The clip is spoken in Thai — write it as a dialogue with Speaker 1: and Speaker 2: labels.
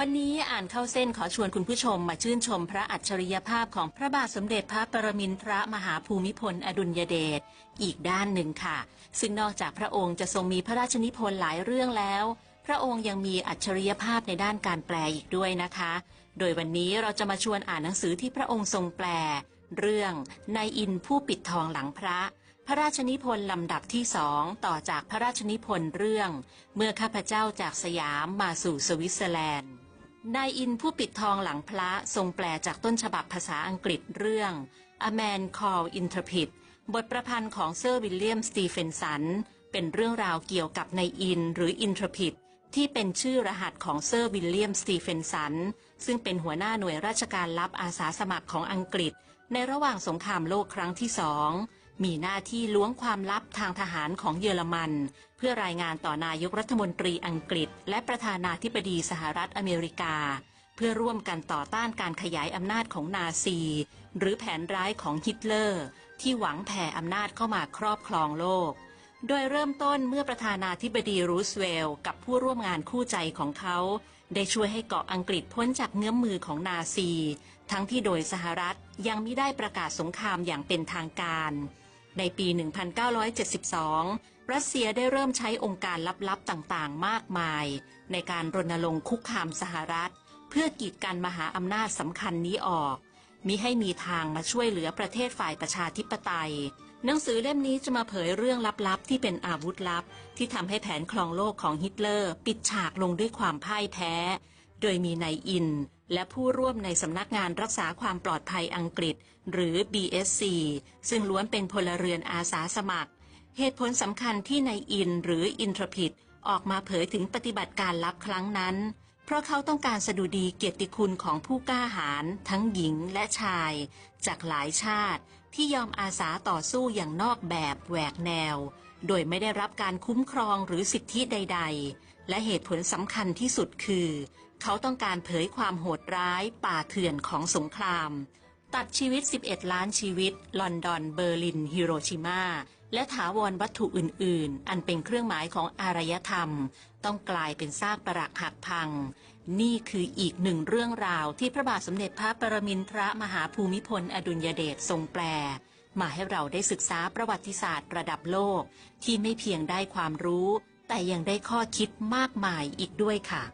Speaker 1: วันนี้อ่านเข้าเส้นขอชวนคุณผู้ชมมาชื่นชมพระอัจฉริยภาพของพระบาทสมเด็จพระปรมินทรมหาภูมิพล อดุลยเดชอีกด้านหนึ่งค่ะ ซึ่งนอกจากพระองค์จะทรงมีพระราชนิพนธ์หลายเรื่องแล้ว พระองค์ยังมีอัจฉริยภาพในด้านการแปลอีกด้วยนะคะ โดยวันนี้เราจะมาชวนอ่านหนังสือที่พระองค์ทรงแปล เรื่องนายอินผู้ปิดทองหลังพระพระราชนิพนธ์ลำดับที่สองต่อจากพระราชนิพนธ์เรื่อง เมื่อข้าพเจ้าจากสยามมาสู่สวิตเซอร์แลนด์ นายอินผู้ปิดทองหลังพระทรงแปลจากต้นฉบับภาษาอังกฤษเรื่อง A Man Called Intrepid บทประพันธ์ของเซอร์วิลเลียมสตีเฟนสัน เป็นเรื่องราวเกี่ยวกับนายอินหรือ Intrepid ที่เป็นชื่อรหัสของเซอร์วิลเลียมสตีเฟนสัน ซึ่งเป็นหัวหน้าหน่วยราชการลับอาสาสมัครของอังกฤษ ในระหว่างสงครามโลกครั้งที่สอง มีหน้าที่ล้วงความลับทางทหารของเยอรมัน เพื่อรายงานต่อนายกรัฐมนตรีอังกฤษ และประธานาธิบดีสหรัฐอเมริกา เพื่อร่วมกันต่อต้านการขยายอำนาจของนาซี หรือแผนร้ายของฮิตเลอร์ ที่หวังแผ่อำนาจเข้ามาครอบครองโลก โดยเริ่มต้นเมื่อประธานาธิบดีรูสเวลกับผู้ร่วมงานคู่ใจของเขาได้ช่วยให้เกาะอังกฤษพ้นจากเงื้อมมือของนาซี ทั้งที่โดยสหรัฐยังไม่ได้ประกาศสงครามอย่างเป็นทางการ ในปี 1972 รัสเซียได้เริ่มใช้องค์การลับๆต่างๆ มากมาย ในการรณรงค์คุกคามสหรัฐ เพื่อกีดกันมหาอำนาจสำคัญนี้ออก มิให้มีทางมาช่วยเหลือประเทศฝ่ายประชาธิปไตย หนังสือเล่มนี้จะมาเผยเรื่องลับๆ ที่เป็นอาวุธลับ ที่ทำให้แผนครองโลกของฮิตเลอร์ ปิดฉากลงด้วยความพ่ายแพ้ โดยมีนายอิน และผู้ร่วมในสำนักงานรักษาความปลอดภัยอังกฤษ หรือ BSC ซึ่งล้วนเป็นพลเรือนอาสาสมัคร เหตุผลสำคัญที่นายอินหรืออินทรพิดออกมาเผยถึงปฏิบัติการลับครั้งนั้น เพราะเขาต้องการสดุดีเกียรติคุณของผู้กล้าหาญทั้งหญิงและชาย จากหลายชาติที่ยอมอาสาต่อสู้อย่างนอกแบบแหวกแนว โดยไม่ได้รับการคุ้มครองหรือสิทธิใด ๆ และเหตุผลสำคัญที่สุดคือ เขาต้องการเผยความโหดร้ายป่าเถื่อนของสงคราม ตัดชีวิต 11 ล้านชีวิต ลอนดอน เบอร์ลิน ฮิโรชิมา และถาวรวัตถุอื่น ๆ อันเป็นเครื่องหมายของอารยธรรม ต้องกลายเป็นซากปรักหักพัง นี่คืออีกหนึ่งเรื่องราวที่พระบาทสมเด็จพระปรมินทรมหาภูมิพล อดุลยเดชทรงแปลมาให้เราได้ศึกษาประวัติศาสตร์ระดับโลก ที่ไม่เพียงได้ความรู้ แต่ยังได้ข้อคิดมากมายอีกด้วยค่ะ